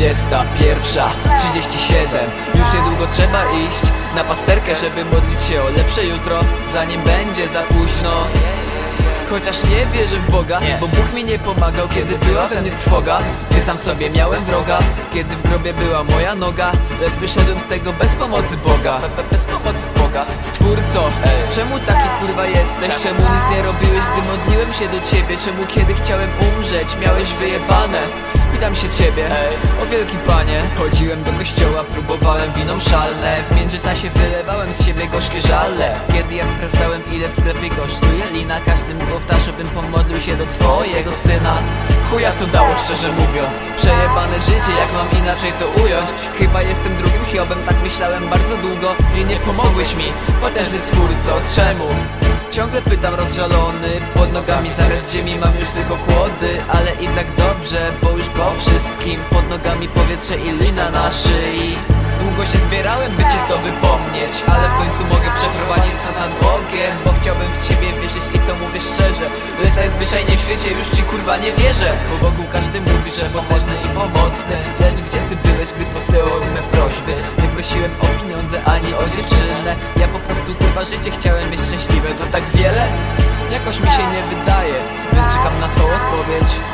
21, 37 Już niedługo trzeba iść na pasterkę Żeby modlić się o lepsze jutro Zanim będzie za późno Chociaż nie wierzę w Boga Bo Bóg mi nie pomagał, kiedy była we mnie trwoga. Gdy sam sobie miałem wroga Kiedy w grobie była moja noga. Lecz wyszedłem z tego bez pomocy Boga. Bez pomocy Boga. Stwórco, czemu taki kurwa jesteś? Czemu? Nic nie robiłeś, gdy modliłem się do ciebie? Czemu kiedy chciałem umrzeć, miałeś wyjebane? Pytam się ciebie, o wielki panie. Chodziłem do kościoła, próbowałem winą szalne. W międzyczasie wylewałem z siebie gorzkie żale. Kiedy ja sprawdzałem ile w sklepie kosztuje lina Każdym powtarzał bym pomodlił się do twojego syna. Chuja to dało szczerze mówiąc. Przejebane życie, jak mam inaczej to ująć? Chyba jestem drugim Hiobem, tak myślałem bardzo długo. I nie pomogłeś mi, potężny stwórco, czemu? Ciągle pytam rozżalony Pod nogami zamiast ziemi mam już tylko kłody. Ale i tak dobrze, bo już po wszystkim Pod nogami powietrze i lina na szyi. Długo się zbierałem, by ci to wypomnieć Ale w końcu mogę przeprowadzić szczerze Lecz najzwyczajniej w świecie już ci kurwa nie wierzę. Bo wokół każdy mówi, że potężny i pomocny. Lecz gdzie ty byłeś, gdy posyłałem me prośby? Nie prosiłem o pieniądze ani o dziewczynę. Ja po prostu kurwa życie chciałem mieć szczęśliwe. To tak wiele? Jakoś mi się nie wydaje. Więc czekam na twą odpowiedź